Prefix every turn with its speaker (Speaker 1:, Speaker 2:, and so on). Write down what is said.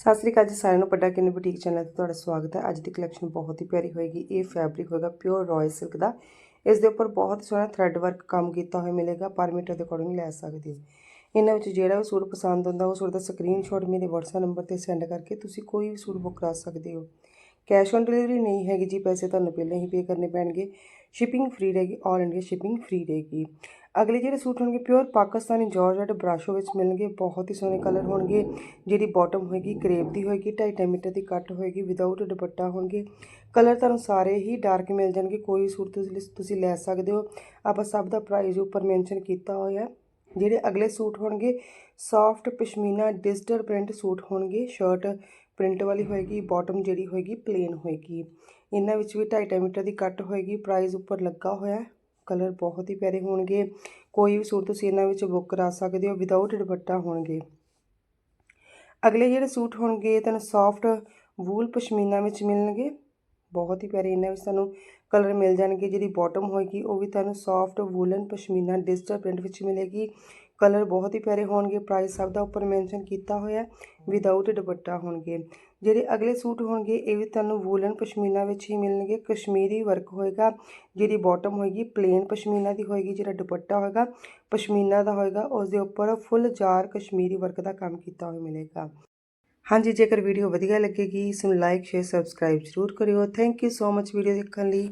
Speaker 1: ਸਤਿ ਸ੍ਰੀ ਅਕਾਲ ਜੀ ਸਾਰਿਆਂ ਨੂੰ ਪੱਡਾ ਕਿੰਨੇ ਬੁਟੀਕ ਚੈਨਲ ਤੇ ਤੁਹਾਡਾ ਸਵਾਗਤ ਹੈ। ਅੱਜ ਦੀ ਕਲੈਕਸ਼ਨ ਬਹੁਤ ਹੀ ਪਿਆਰੀ ਹੋਏਗੀ। ਇਹ ਫੈਬਰਿਕ ਹੋਏਗਾ ਪਿਓਰ ਰਾਇਲ ਸਿਲਕ ਦਾ। ਇਸ ਦੇ ਉੱਪਰ ਬਹੁਤ ਸੋਹਣਾ ਥ੍ਰੈਡ ਵਰਕ ਕੰਮ ਕੀਤਾ ਹੋਇਆ ਮਿਲੇਗਾ, ਪਰ ਮੀਟਰ ਦੇ ਅਕੋਰਡਿੰਗ ਲੈ ਸਕਦੇ ਹੋ। ਇਹਨਾਂ ਵਿੱਚ ਜਿਹੜਾ ਵੀ ਸੂਟ ਪਸੰਦ ਹੁੰਦਾ, ਉਹ ਸੂਟ ਦਾ ਸਕਰੀਨਸ਼ਾਟ ਮੇਰੇ WhatsApp ਨੰਬਰ ਤੇ ਸੈਂਡ ਕਰਕੇ ਤੁਸੀਂ ਕੋਈ ਵੀ ਸੂਟ ਬੁੱਕ ਕਰਾ ਸਕਦੇ ਹੋ। ਕੈਸ਼ ਔਨ ਡਿਲੀਵਰੀ ਨਹੀਂ ਹੈਗੀ ਜੀ, ਪੈਸੇ ਤੁਹਾਨੂੰ ਪਹਿਲਾਂ ਹੀ ਪੇ ਕਰਨੇ ਪੈਣਗੇ। ਸ਼ਿਪਿੰਗ ਫ੍ਰੀ ਰਹੇਗੀ ਆਲ ਇੰਡੀਆ ਸ਼ਿਪਿੰਗ ਫ੍ਰੀ ਰਹੇਗੀ। ਅਗਲੇ ਜਿਹੜੇ ਸੂਟ ਹੋਣਗੇ ਪਿਓਰ ਪਾਕਿਸਤਾਨੀ ਜਾਰਜਟ ਬਰਾਸ਼ੋ ਵਿੱਚ ਮਿਲਣਗੇ, ਬਹੁਤ ਹੀ ਸੋਹਣੇ ਕਲਰ ਹੋਣਗੇ, ਜਿਹੜੀ ਬਾਟਮ ਹੋਏਗੀ ਕਰੇਪ ਦੀ ਹੋਏਗੀ 2.5 ਮੀਟਰ ਦੀ ਕੱਟ ਹੋਏਗੀ ਵਿਦਆਊਟ ਦੁਪੱਟਾ ਹੋਣਗੇ। ਕਲਰ ਤੁਹਾਨੂੰ ਸਾਰੇ ਹੀ ਡਾਰਕ ਮਿਲ ਜਾਣਗੇ, ਕੋਈ ਸੂਟ ਤੁਸੀਂ ਤੁਸੀਂ ਲੈ ਸਕਦੇ ਹੋ। ਆਪਾਂ ਸਭ ਦਾ ਪ੍ਰਾਈਸ ਉੱਪਰ ਮੈਂਸ਼ਨ ਕੀਤਾ ਹੋਇਆ। ਹੈ ਜਿਹੜੇ ਅਗਲੇ ਸੂਟ ਹੋਣਗੇ soft pashmina digital print suit ਹੋਣਗੇ ਸ਼ਰਟ ਪ੍ਰਿੰਟ ਵਾਲੀ ਹੋਏਗੀ ਬਾਟਮ ਜਿਹੜੀ ਹੋਏਗੀ ਪਲੇਨ ਹੋਏਗੀ। ਇਹਨਾਂ ਵਿੱਚ ਵੀ 2.5 ਮੀਟਰ ਦੀ ਕੱਟ ਹੋਏਗੀ ਪ੍ਰਾਈਸ ਉੱਪਰ ਲੱਗਾ ਹੋਇਆ। ਕਲਰ ਬਹੁਤ ਹੀ ਪਿਆਰੇ ਹੋਣਗੇ। ਕੋਈ ਵੀ ਸੂਟ ਤੁਸੀਂ ਇਹਨਾਂ ਵਿੱਚ ਬੁੱਕ ਕਰਾ ਸਕਦੇ ਹੋ ਵਿਦਆਊਟ ਦੁਪੱਟਾ ਹੋਣਗੇ। ਅਗਲੇ ਜਿਹੜੇ ਸੂਟ ਹੋਣਗੇ, ਤੁਹਾਨੂੰ ਸੌਫਟ ਵੂਲ ਪਸ਼ਮੀਨਾ ਵਿੱਚ ਮਿਲਣਗੇ। ਬਹੁਤ ਹੀ ਪਿਆਰੇ ਇਹਨਾਂ ਵਿੱਚ ਤੁਹਾਨੂੰ ਕਲਰ ਮਿਲ ਜਾਣਗੇ। ਜਿਹੜੀ ਬਾਟਮ ਹੋਏਗੀ, ਉਹ ਵੀ ਤੁਹਾਨੂੰ soft woollen pashmina digital print ਵਿੱਚ ਮਿਲੇਗੀ। ਕਲਰ ਬਹੁਤ ਹੀ ਪਿਆਰੇ ਹੋਣਗੇ। ਪ੍ਰਾਈਸ ਸਭ ਦਾ ਉੱਪਰ ਮੈਂਸ਼ਨ ਕੀਤਾ ਹੋਇਆ ਵਿਦਆਊਟ ਦੁਪੱਟਾ ਹੋਣਗੇ। ਜਿਹੜੇ ਅਗਲੇ ਸੂਟ ਹੋਣਗੇ, ਇਹ ਵੀ ਤੁਹਾਨੂੰ ਵੂਲਨ ਪਸ਼ਮੀਨਾ ਵਿੱਚ ਹੀ ਮਿਲਣਗੇ। ਕਸ਼ਮੀਰੀ ਵਰਕ ਹੋਏਗਾ, ਜਿਹੜੀ ਬਾਟਮ ਹੋਏਗੀ ਪਲੇਨ ਪਸ਼ਮੀਨਾ ਦੀ ਹੋਏਗੀ, ਜਿਹੜਾ ਦੁਪੱਟਾ ਹੋਏਗਾ, ਪਸ਼ਮੀਨਾ ਦਾ ਹੋਏਗਾ ਉਸ ਦੇ ਉੱਪਰ ਫੁੱਲ ਜਾਰ ਕਸ਼ਮੀਰੀ ਵਰਕ ਦਾ ਕੰਮ ਕੀਤਾ ਹੋਇਆ ਮਿਲੇਗਾ। ਹਾਂਜੀ, ਜੇਕਰ ਵੀਡੀਓ ਵਧੀਆ ਲੱਗੇਗੀ, ਇਸ ਨੂੰ ਲਾਈਕ ਸ਼ੇਅਰ ਸਬਸਕ੍ਰਾਈਬ ਜ਼ਰੂਰ ਕਰਿਓ। Thank you so much video ਦੇਖਣ ਲਈ।